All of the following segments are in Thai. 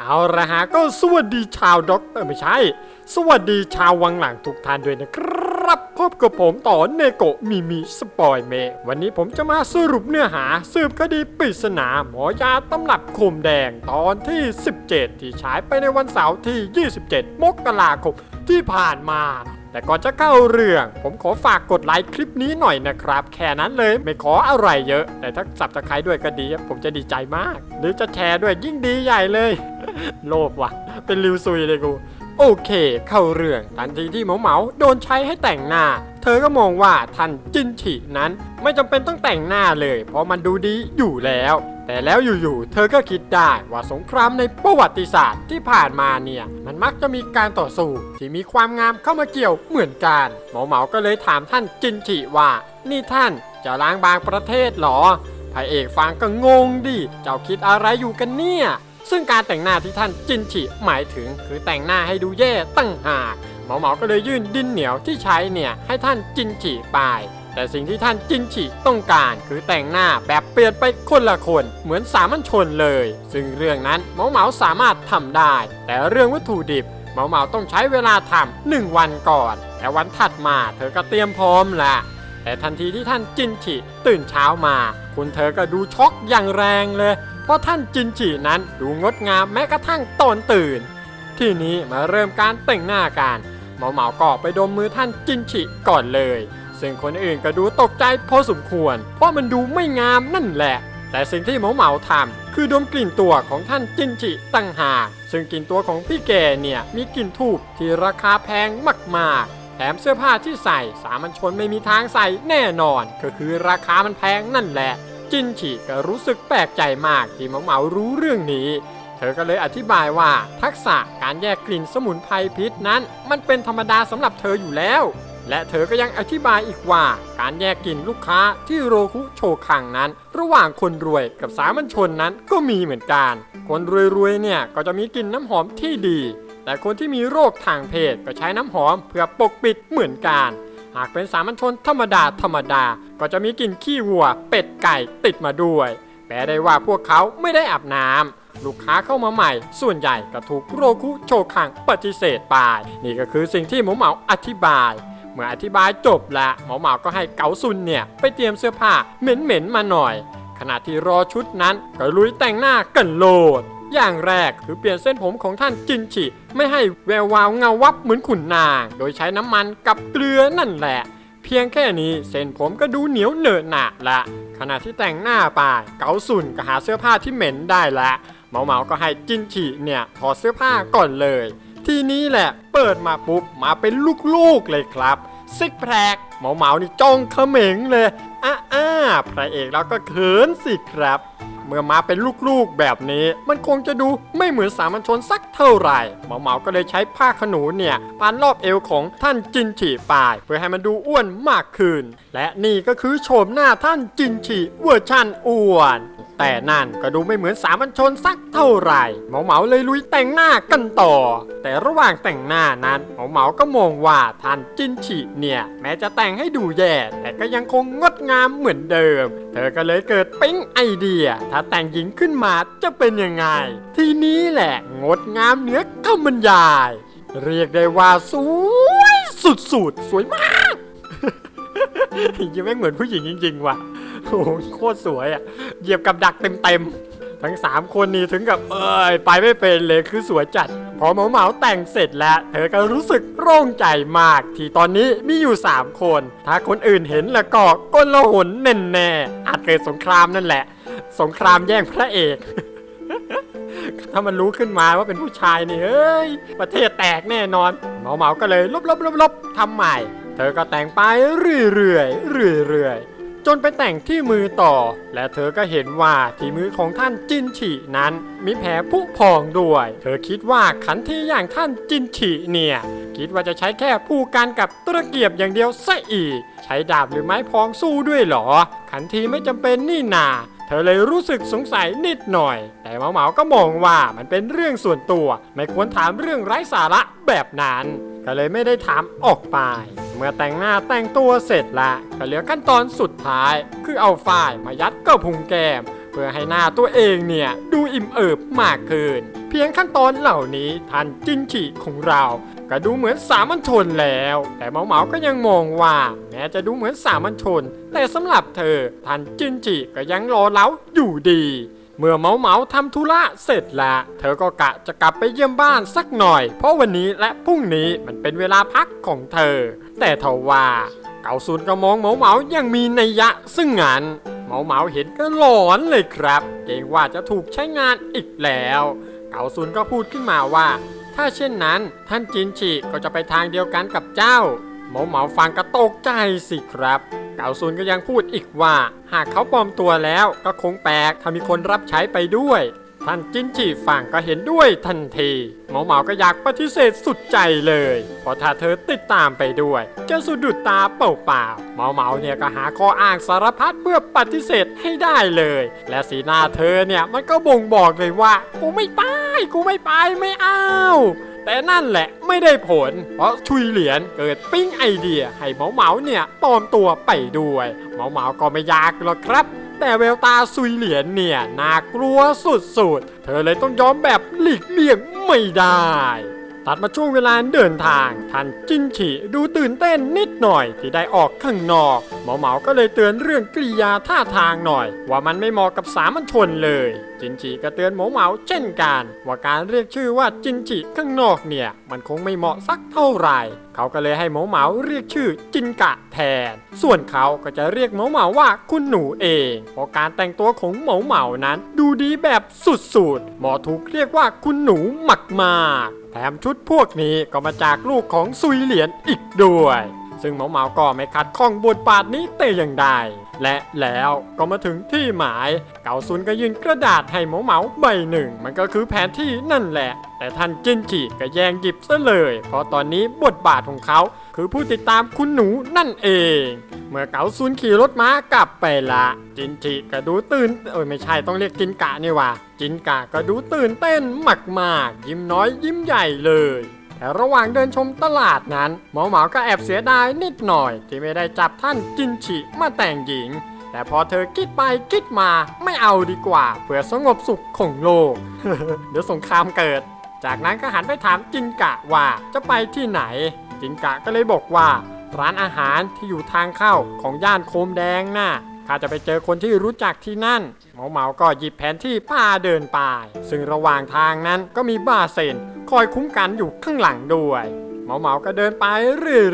เอาละฮะก็สวัสดีชาวด็อกเตอร์ไม่ใช่ สวัสดีชาววังหลังทุกท่านด้วยนะครับพบกับผมต่อเนโกะมิมิสปอยเม วันนี้ผมจะมาสรุปเนื้อหา สืบคดีปริศนาหมอยาตำรับคมแดงตอนที่ 17 ที่ฉายไปในวันเสาร์ที่ 27 มกราคมที่ผ่านมา แต่ก่อนจะเข้าเรื่อง ผมขอฝากกดไลค์คลิปนี้หน่อยนะครับ แค่นั้นเลยไม่ขออะไรเยอะ แต่ถ้าสับตะไคร้ด้วยก็ดี ผมจะดีใจมาก หรือจะแชร์ด้วยยิ่งดีใหญ่เลย โลภว่ะ เป็นริวซุยเลยกูโอเค เข้าเรื่องทันทีที่เหมาเหมาโดนใช้ให้แต่งหน้า เธอก็มองว่าท่านจินฉินั้น ไม่จำเป็นต้องแต่งหน้าเลย เพราะมันดูดีอยู่แล้ว แต่แล้วอยู่ๆ เธอก็คิดได้ว่าสงครามในประวัติศาสตร์ที่ผ่านมาเนี่ย มันมักจะมีการต่อสู้ที่มีความงามเข้ามาเกี่ยวเหมือนกันหมาเหมาก็เลยถามท่านจินฉิว่า นี่ท่านจะล้างบางประเทศหรอพระเอกฟังก็งงดิ เจ้าคิดอะไรอยู่กันเนี่ย ซึ่งการแต่งหน้าที่ท่านจินฉิหมายถึง คือแต่งหน้าให้ดูแย่ตั้งหาก หมาเหมาก็เลยยื่นดินเหนียวที่ใช้เนี่ยให้ท่านจินฉิไป แต่สิ่งที่ท่านจินฉิต้องการคือแต่งหน้าแบบเปลี่ยนไปคนละคนเหมือนสามัญชนเลย ซึ่งเรื่องนั้นเหมาเหมาสามารถทำได้ แต่เรื่องวัตถุดิบเหมาเหมาต้องใช้เวลาทำหนึ่งวันก่อน แต่วันถัดมาเธอก็เตรียมพร้อมละแต่ทันทีที่ท่านจินฉิตื่นเช้ามา คุณเธอก็ดูช็อกอย่างแรงเลย เพราะท่านจินฉินั้นดูงดงามแม้กระทั่งตอนตื่น ทีนี้มาเริ่มการแต่งหน้ากันเหมาเหมาก็ไปดมมือท่านจินฉิก่อนเลย ซึ่งคนอื่นก็ดูตกใจพอสมควร เพราะมันดูไม่งามนั่นแหละ แต่สิ่งที่เหมาเหมาทำคือดมกลิ่นตัวของท่านจินฉิตั้งหากซึ่งกลิ่นตัวของพี่แกเนี่ยมีกลิ่นทูบที่ราคาแพงมากๆ แถมเสื้อผ้าที่ใส่สามัญชนไม่มีทางใส่แน่นอน ก็คือราคามันแพงนั่นแหละ จินฉิก็รู้สึกแปลกใจมากที่เหมาเหมารู้เรื่องนี้เธอก็เลยอธิบายว่าทักษะการแยกกลิ่นสมุนไพรพิษนั้น มันเป็นธรรมดาสำหรับเธออยู่แล้ว และเธอก็ยังอธิบายอีกว่า การแยกกลิ่นลูกค้าที่โรคุโชคังนั้น ระหว่างคนรวยกับสามัญชนนั้นก็มีเหมือนกัน คนรวยๆเนี่ยก็จะมีกลิ่นน้ำหอมที่ดี แต่คนที่มีโรคทางเพศก็ใช้น้ำหอมเพื่อปกปิดเหมือนกัน หากเป็นสามัญชนธรรมดาธรรมดา ก็จะมีกลิ่นขี้วัว เป็ดไก่ติดมาด้วยแปลได้ว่าพวกเขาไม่ได้อาบน้ำลูกค้าเข้ามาใหม่ ส่วนใหญ่ก็ถูกโรคุโชคังปฏิเสธไป นี่ก็คือสิ่งที่หมอเหมาอธิบาย เมื่ออธิบายจบแล้วหมอเหมาก็ให้เกาซุนเนี่ย ไปเตรียมเสื้อผ้าเหม็นๆมาหน่อย ขณะที่รอชุดนั้นก็ลุยแต่งหน้ากันโลด อย่างแรกคือเปลี่ยนเส้นผมของท่านจินฉิไม่ให้แวววาวเงาวับเหมือนขุนนาง โดยใช้น้ำมันกับเกลือนั่นแหละ เพียงแค่นี้เส้นผมก็ดูเหนียวเหนอะหนะละขณะที่แต่งหน้าไปเกาสุนก็หาเสื้อผ้าที่เหม็นได้ละเมาเมาก็ให้จินฉิเนี่ยถอดเสื้อผ้าก่อนเลย ทีนี้แหละ เปิดมาปุ๊บมาเป็นลูกๆเลยครับซิกแพกเหมาเหมานี่จ้องเขม็งเลยอ้าอ้าพระเอกเราก็เขินสิครับ เมื่อมาเป็นลูกๆแบบนี้ มันคงจะดูไม่เหมือนสามัญชนสักเท่าไหร่เหมาเหมาก็เลยใช้ผ้าขนหนูเนี่ยพันรอบเอวของท่านจินฉีปาย เพื่อให้มันดูอ้วนมากขึ้น และนี่ก็คือโฉมหน้าท่านจินฉีเวอร์ชันอ้วนแต่นั่นก็ดูไม่เหมือนสามัญชนสักเท่าไหร่เหมาเหมาเลยลุยแต่งหน้ากันต่อ แต่ระหว่างแต่งหน้านั้นเหมาเหมาก็มองว่าท่านจินฉีเนี่ย แม้จะแต่งให้ดูแย่แต่ก็ยังคงงดงามเหมือนเดิม เธอก็เลยเกิดปิ๊งไอเดีย ถ้าแต่งหญิงขึ้นมาจะเป็นยังไง ทีนี้แหละงดงามเหนือคำบรรยาย เรียกได้ว่าสวยสุดๆสวยมากยังไม่เหมือนผู้หญิงจริงๆว่ะ โอ้โหโคตรสวยอะ เหยียบกับดักเต็มๆ ทั้ง 3 คนนี้ถึงกับเอ้ยไปไม่เป็นเลยคือสวยจัด พอเหมาเหมาแต่งเสร็จแล้ว เธอก็รู้สึกโล่งใจมาก ที่ตอนนี้มีอยู่ 3 คน ถ้าคนอื่นเห็นแล้วก็ก้นละหนแน่แน่อาจเกิดสงครามนั่นแหละ สงครามแย่งพระเอก ถ้ามันรู้ขึ้นมาว่าเป็นผู้ชายนี่เฮ้ย ประเทศแตกแน่นอนเหมาเหมาก็เลยลบลบลบลบทำใหม่ เธอก็แต่งไปเรื่อยๆเรื่อยๆ จนไปแต่งที่มือต่อ และเธอก็เห็นว่าที่มือของท่านจินฉีนั้น มีแผลผุพองด้วย เธอคิดว่าขันที่อย่างท่านจินฉีเนี่ย คิดว่าจะใช้แค่ผู้กันกับตะเกียบอย่างเดียวซะอีก ใช้ดาบหรือไม้พองสู้ด้วยเหรอ ขันทีไม่จำเป็นนี่นาเธอเลยรู้สึกสงสัยนิดหน่อย แต่เหมาเหมาก็มองว่ามันเป็นเรื่องส่วนตัว ไม่ควรถามเรื่องไร้สาระแบบนั้น ก็เลยไม่ได้ถามออกไป เมื่อแต่งหน้าแต่งตัวเสร็จละก็เหลือขั้นตอนสุดท้าย คือเอาฝ้ายมายัดกับพุงแก้ม เพื่อให้หน้าตัวเองเนี่ย ดูอิ่มเอิบมากขึ้น เพียงขั้นตอนเหล่านี้ท่านจินจิของเรา ก็ดูเหมือนสามัญชนแล้ว แต่เมาเมาก็ยังมองว่าแม้จะดูเหมือนสามัญชน แต่สำหรับเธอท่านจินจิก็ยังรอเล้าอยู่ดี เมื่อเมาเมาทำธุระเสร็จแล้วเธอก็กะจะกลับไปเยี่ยมบ้านสักหน่อย เพราะวันนี้และพรุ่งนี้มันเป็นเวลาพักของเธอ แต่ทว่าเกาซุนก็มองเมาเมายังมีนัยยะซึ่งงานเมาเมาเห็นก็หลอนเลยครับ เกรงว่าจะถูกใช้งานอีกแล้ว เกาซุนก็พูดขึ้นมาว่า ถ้าเช่นนั้นท่านจินชิก็จะไปทางเดียวกันกับเจ้า เหมาเหมาฟังก็ตกใจสิครับเกาซุนก็ยังพูดอีกว่า หากเขาปลอมตัวแล้วก็คงแปลกถ้ามีคนรับใช้ไปด้วย ท่านจินจีฝั่งก็เห็นด้วยทันทีเหมาเหมาก็อยากปฏิเสธสุดใจเลยเพราะถ้าเธอติดตามไปด้วย จะสุดุดตาเปล่าๆเหมาเหมาเนี่ยก็หาข้ออ้างสารพัดเพื่อปฏิเสธให้ได้เลย และสีหน้าเธอเนี่ยมันก็บ่งบอกเลยว่า กูไม่ไปกูไม่ไปไม่เอา แต่นั่นแหละไม่ได้ผล เพราะชุยเหรียญเกิดปิ้งไอเดียให้เหมาเหมาเนี่ยปลอมตัวไปด้วยเหมาเหมาก็ไม่ยากหรอกครับแต่แววตาซุยเหรียญเนี่ยน่ากลัวสุดๆ เธอเลยต้องยอมแบบหลีกเลี่ยงไม่ได้ ตัดมาช่วงเวลาเดินทางท่านจินฉีดูตื่นเต้นนิดหน่อยที่ได้ออกข้างนอกหมาเหมาก็เลยเตือนเรื่องกริยาท่าทางหน่อย ว่ามันไม่เหมาะกับสามัญชนเลย จินฉีก็เตือนหมาเหมาเช่นกันว่าการเรียกชื่อว่าจินฉีข้างนอกเนี่ยมันคงไม่เหมาะสักเท่าไหร่เขาก็เลยให้หมาเหมาเรียกชื่อจินกะแทน ส่วนเขาก็จะเรียกหมาเหมาว่าคุณหนูเองเพราะการแต่งตัวของหมาเหมานั้น ดูดีแบบสุดๆหมอถูกเรียกว่าคุณหนูมากๆ ถมชุดพวกนี้ก็มาจากลูกของซุยเหรียญอีกด้วย ซึ่งเหมาเมาก็ไม่ขัดข้องบทบาทนี้แต่อย่างใด และแล้วก็มาถึงที่หมาย เกาซุนก็ยื่นกระดาษให้เหมาเหมาใบหนึ่ง มันก็คือแผนที่นั่นแหละ แต่ท่านจินจิก็แย่งหยิบซะเลย เพราะตอนนี้บทบาทของเขาคือผู้ติดตามคุณหนูนั่นเอง เมื่อเกาซุนขี่รถม้ากลับไปละ จินจิก็ดูตื่นเอ้ยไม่ใช่ต้องเรียกจินกะนี่ว่าจินกะก็ดูตื่นเต้นมากๆ ยิ้มน้อยยิ้มใหญ่เลย แต่ระหว่างเดินชมตลาดนั้นหมอหมาก็แอบเสียดายนิดหน่อย ที่ไม่ได้จับท่านจินฉิมาแต่งหญิง แต่พอเธอคิดไปคิดมาไม่เอาดีกว่า เพื่อสงบสุขของโลก เดี๋ยวสงครามเกิด จากนั้นก็หันไปถามจินกะว่าจะไปที่ไหน จินกะก็เลยบอกว่า ร้านอาหารที่อยู่ทางเข้าของย่านโคมแดงน่ะ ข้าจะไปเจอคนที่รู้จักที่นั่นเหมาเหมาก็หยิบแผนที่พาเดินไป ซึ่งระหว่างทางนั้นก็มีบ้าเซนคอยคุ้มกันอยู่ข้างหลังด้วย เหมาเหมาก็เดินไป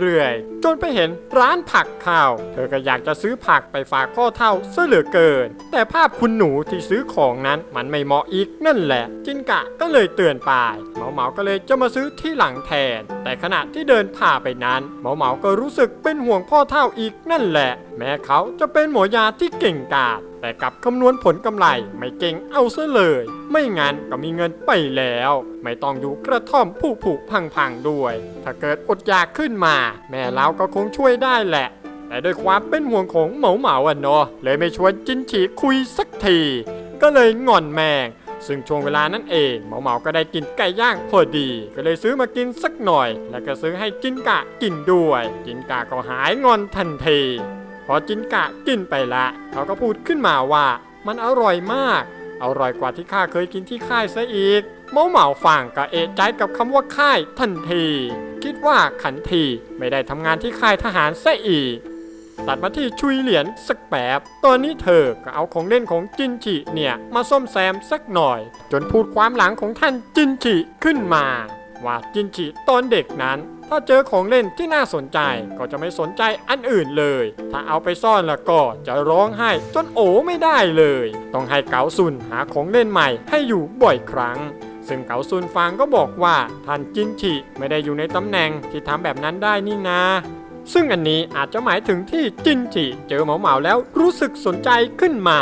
เรื่อยๆ จนไปเห็นร้านผักข้าว เธอก็อยากจะซื้อผักไปฝากพ่อเท่าซะเหลือเกิน แต่ภาพคุณหนูที่ซื้อของนั้นมันไม่เหมาะอีกนั่นแหละ จินกะก็เลยเตือนไปเหมาเหมาก็เลยจะมาซื้อที่หลังแทน แต่ขณะที่เดินผ่าไปนั้นเหมาเหมาก็รู้สึกเป็นห่วงพ่อเท่าอีกนั่นแหละ แม้เขาจะเป็นหมอยาที่เก่งกาจ แต่กลับคำนวณผลกำไรไม่เก่งเอาซะเลย ไม่งั้นก็มีเงินไปแล้ว ไม่ต้องอยู่กระท่อมผู้ผูกพังๆด้วย ถ้าเกิดอดอยากขึ้นมา แม่เราก็คงช่วยได้แหละแต่ด้วยความเป็นห่วงของเหมาเหมาอะเนาะเลยไม่ชวนจินฉีคุยสักที ก็เลยงอนแมง ซึ่งช่วงเวลานั้นเองเหมาเหมาก็ได้กินไก่ย่างพอดี ก็เลยซื้อมากินสักหน่อย แล้วก็ซื้อให้จินกะกินด้วย จินกะก็หายงอนทันที พอจินกะกินไปละเขาก็พูดขึ้นมาว่า มันอร่อยมาก อร่อยกว่าที่ข้าเคยกินที่ค่ายซะอีก เมาเหมาฟังก็เอะใจกับคำว่าค่ายทันที คิดว่าขันทีไม่ได้ทำงานที่ค่ายทหารซะอีก ตัดมาที่ชุยเหรียญสักแปบตอนนี้เธอก็เอาของเล่นของจินจิเนี่ยมาซ่อมแซมสักหน่อย จนพูดความหลังของท่านจินจิขึ้นมา ว่าจินจิตอนเด็กนั้น ถ้าเจอของเล่นที่น่าสนใจก็จะไม่สนใจอันอื่นเลย ถ้าเอาไปซ่อนแล้วก็จะร้องไห้จนโอไม่ได้เลย ต้องให้เกาซุนหาของเล่นใหม่ให้อยู่บ่อยครั้งซึ่งเกาซุนฟังก็บอกว่าท่านจินจิไม่ได้อยู่ในตำแหน่งที่ทำแบบนั้นได้นี่นาซึ่งอันนี้อาจจะหมายถึงที่จินจิเจอเหมาเหมาแล้วรู้สึกสนใจขึ้นมา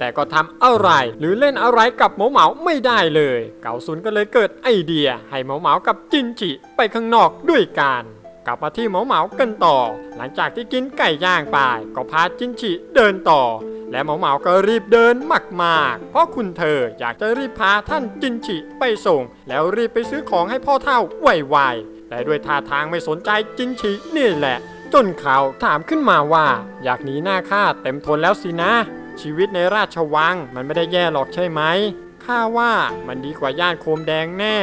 แต่ก็ทำอะไร หรือเล่นอะไรกับเหมาเหมาไม่ได้เลย เก่าซุนก็เลยเกิดไอเดีย ให้เหมาเหมากับจินจิไปข้างนอกด้วยกันกลับมาที่เหมาเหมากันต่อ หลังจากที่กินไก่ย่างไปก็พาจินจิเดินต่อ และเหมาเหมาก็รีบเดินมากๆ เพราะคุณเธออยากจะรีบพาท่านจินจิไปส่ง แล้วรีบไปซื้อของให้พ่อเท่าไวๆแต่ด้วยท่าทางไม่สนใจจินชินี่แหละ จนเขาถามขึ้นมาว่า อยากหนีหน้าข้าเต็มทนแล้วสินะ ชีวิตในราชวังมันไม่ได้แย่หรอกใช่ไหมข้าว่ามันดีกว่าย่านโคมแดงแน่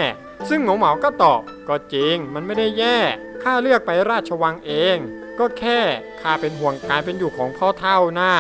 ซึ่งหมาเหมาก็ตอบ ก็จริง มันไม่ได้แย่ข้าเลือกไปราชวังเอง ก็แค่ข้าเป็นห่วงการเป็นอยู่ของพ่อเท่าหน้า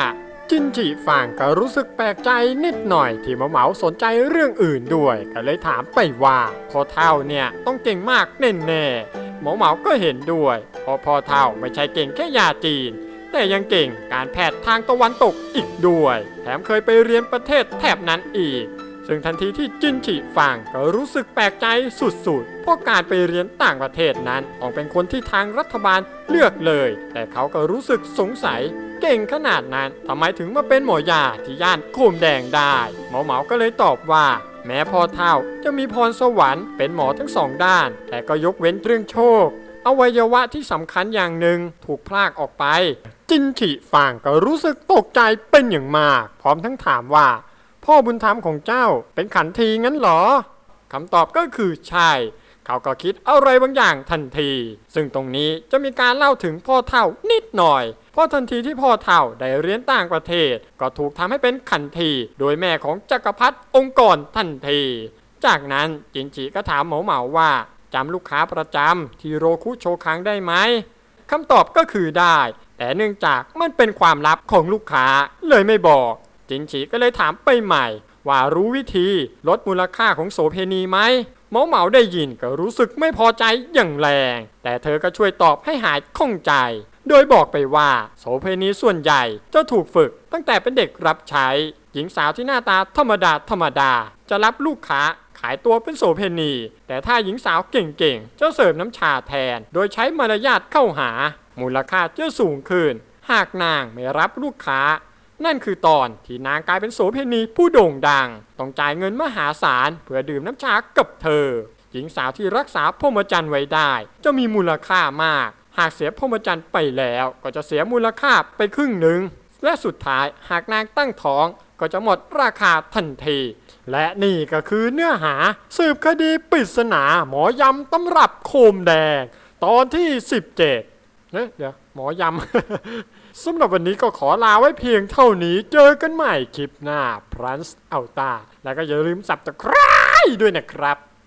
จินจิฝั่งก็รู้สึกแปลกใจนิดหน่อยที่หมาเหมาสนใจเรื่องอื่นด้วย ก็เลยถามไปว่าพ่อเท่าเนี่ยต้องเก่งมากแน่ๆเหมาเหมาก็เห็นด้วยเพราะพ่อเท่าไม่ใช่เก่งแค่ยาจีน แต่ยังเก่งการแพทย์ทางตะวันตกอีกด้วย แถมเคยไปเรียนประเทศแถบนั้นอีก ซึ่งทันทีที่จินจิฟังก็รู้สึกแปลกใจสุดๆเพราะการไปเรียนต่างประเทศนั้นต้องเป็นคนที่ทางรัฐบาลเลือกเลย แต่เขาก็รู้สึกสงสัยเก่งขนาดนั้นทำไมถึงมาเป็นหมอยาที่ย่านโคมแดงได้ หมอเหมาก็เลยตอบว่า แม้พ่อเท่าจะมีพรสวรรค์เป็นหมอทั้งสองด้าน แต่ก็ยกเว้นเรื่องโชค อวัยวะที่สำคัญอย่างหนึ่งถูกพลากออกไป จินฉิฟางก็รู้สึกตกใจเป็นอย่างมาก พร้อมทั้งถามว่า พ่อบุญธรรมของเจ้าเป็นขันทีงั้นหรอคำตอบก็คือใช่เขาก็คิดอะไรบางอย่างทันที ซึ่งตรงนี้จะมีการเล่าถึงพ่อเท่านิดหน่อย เพราะทันทีที่พ่อเท่าได้เรียนต่างประเทศ ก็ถูกทำให้เป็นขันที โดยแม่ของจักรพรรดิองค์กรทันที จากนั้นจินจิก็ถามเหมาเหมาว่าจำลูกค้าประจำที่โรคุโชคังได้ไหมคำตอบก็คือได้ แต่เนื่องจากมันเป็นความลับของลูกค้าเลยไม่บอก จินจิก็เลยถามไปใหม่ ว่ารู้วิธีลดมูลค่าของโสเพณีไหมเหมาเหมาได้ยินก็รู้สึกไม่พอใจอย่างแรง แต่เธอก็ช่วยตอบให้หายข้องใจ โดยบอกไปว่า โสเพณีส่วนใหญ่จะถูกฝึกตั้งแต่เป็นเด็กรับใช้ หญิงสาวที่หน้าตาธรรมดาธรรมดา จะรับลูกค้าขายตัวเป็นโสเพณี แต่ถ้าหญิงสาวเก่งๆ จะเสิร์ฟน้ำชาแทน โดยใช้มารยาทเข้าหา มูลค่าจะสูงขึ้น หากนางไม่รับลูกค้า นั่นคือตอนที่นางกลายเป็นโสเพณีผู้โด่งดัง ต้องจ่ายเงินมหาศาลเพื่อดื่มน้ำชากับเธอ หญิงสาวที่รักษาพรหมจรรย์ไว้ได้ จะมีมูลค่ามาก หากเสียพรหมจรรย์ไปแล้วก็จะเสียมูลค่าไปครึ่งหนึ่งและสุดท้ายหากนางตั้งท้องก็จะหมดราคาทันที และนี่ก็คือเนื้อหา สืบคดีปริศนาหมอยำตำรับโคมแดง ตอนที่ 17 เอ๊ะเดี๋ยวหมอยำ สำหรับวันนี้ก็ขอลาไว้เพียงเท่านี้ เจอกันใหม่คลิปหน้าพรันส์เอาตา แล้วก็อย่าลืมสับตะไคร้ด้วยนะครับ